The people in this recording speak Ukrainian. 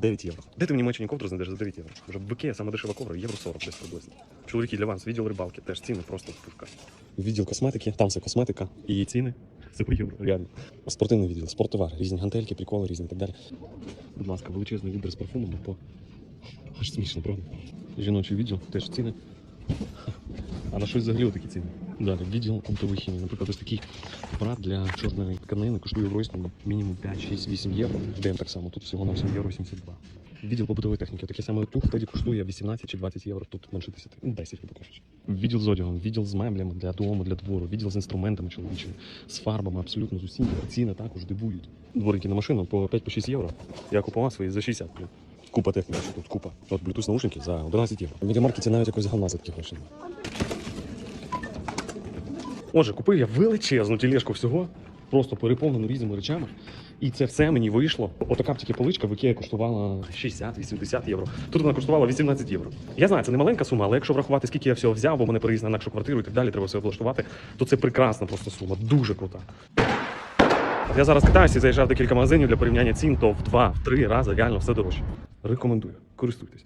9 євро. Де ти в Німеччині ковдру знайдеш за 9 євро? Вже в Ікея саме дешева ковдра, євро 40 десь приблизно. Чоловіки для вас, відділ рибалки, теж ціни просто пушка. Відділ косметики, там все косметика і її ціни. Це по євро, реально. Спортивний відділ, спорттовар, різні гантельки, приколи різні і так далі. Будь ласка, величезний вибір з парфумами, по аж смішно, правда? Жіночий відділ, теж ціни. А на щось взагалі такі ціни. Далі, відділ оптової хімії. Наприклад, ось такий апарат для чорної тканини коштує в Ройському мінімум 5, 6, 8 євро. ДМ так само, тут всього на 7 євро 82. Відділ побутової техніки. Такий самий тух тоді коштує 18 чи 20 євро, тут менше 10. Ну, 10, грубо кажучи. Відділ з одягом, відділ з меблями для дому, для двору, відділ з інструментами чоловічими, з фарбами, абсолютно з усім. Ціни також дивують. Дворики на машину по 5-6 євро. Я купував свої за 60. блін. Купа техніки, тут купа. От Bluetooth наушники за 11 євро. В медіамаркеті навіть якось гална за такі. Отже, купив я величезну тележку всього, просто переповнену різними речами. І це все мені вийшло. Отака тільки поличка в Ікеї коштувала 60-80 євро. Тут вона коштувала 18 євро. Я знаю, це не маленька сума, але якщо врахувати, скільки я всього взяв, бо мене переїзд на інакшу квартиру і так далі, треба все облаштувати, то це прекрасна просто сума, дуже крута. Я зараз китаюся і заїжджав декілька магазинів для порівняння цін, то в два, в три рази реально все дорожче. Рекомендую, користуйтесь.